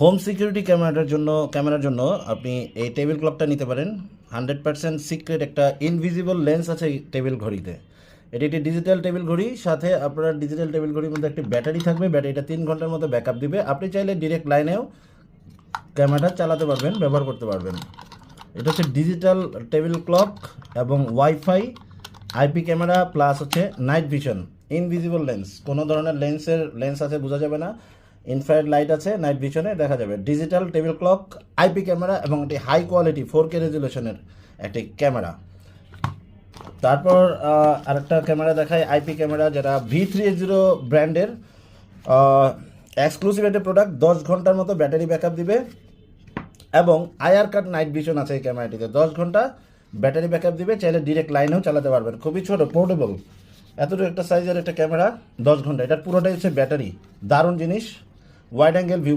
Home security ক্যামেরাটার জন্য ক্যামেরার জন্য আপনি এই টেবিল ক্লকটা নিতে পারেন। হান্ড্রেড পার্সেন্ট সিক্রেট একটা ইনভিজিবল লেন্স আছে টেবিল ঘড়িতে। এটি একটি ডিজিটাল টেবিল ঘড়ি, সাথে আপনার ডিজিটাল টেবিল ঘড়ির মধ্যে একটি ব্যাটারি থাকবে। ব্যাটারিটা তিন ঘণ্টার মতো ব্যাকআপ দিবে। আপনি চাইলে ডিরেক্ট লাইনেও ক্যামেরাটা চালাতে পারবেন, ব্যবহার করতে পারবেন। এটা হচ্ছে ডিজিটাল টেবিল ক্লক এবং ওয়াইফাই আইপি ক্যামেরা প্লাস হচ্ছে নাইট ভিশন ইনভিজিবল লেন্স কোনো ধরনের লেন্সের লেন্স আছে, বোঝা যাবে না। ইনফ্রারেড লাইট আছে নাইট ভিশনে দেখা যাবে। Digital table clock IP camera এবং একটি হাই কোয়ালিটি ফোর কে রেজুলেশনের একটি ক্যামেরা তারপর আরেকটা ক্যামেরা দেখায় আইপি ক্যামেরা যেটা ভি থ্রি জিরো ব্র্যান্ডের এক্সক্লুসিভ একটা প্রোডাক্ট দশ ঘণ্টার মতো ব্যাটারি ব্যাকআপ দিবে। এবং আইআর কাট নাইট ভিশন আছে এই ক্যামেরাটিতে দশ ঘণ্টা ব্যাটারি ব্যাকআপ দিবে, চাইলে ডিরেক্ট লাইনেও চালাতে পারবেন। খুবই ছোট পোর্টেবল এতটুকু একটা সাইজের একটা ক্যামেরা দশ ঘণ্টা। এটার পুরোটাই হচ্ছে ব্যাটারি দারুণ জিনিস। wide angle view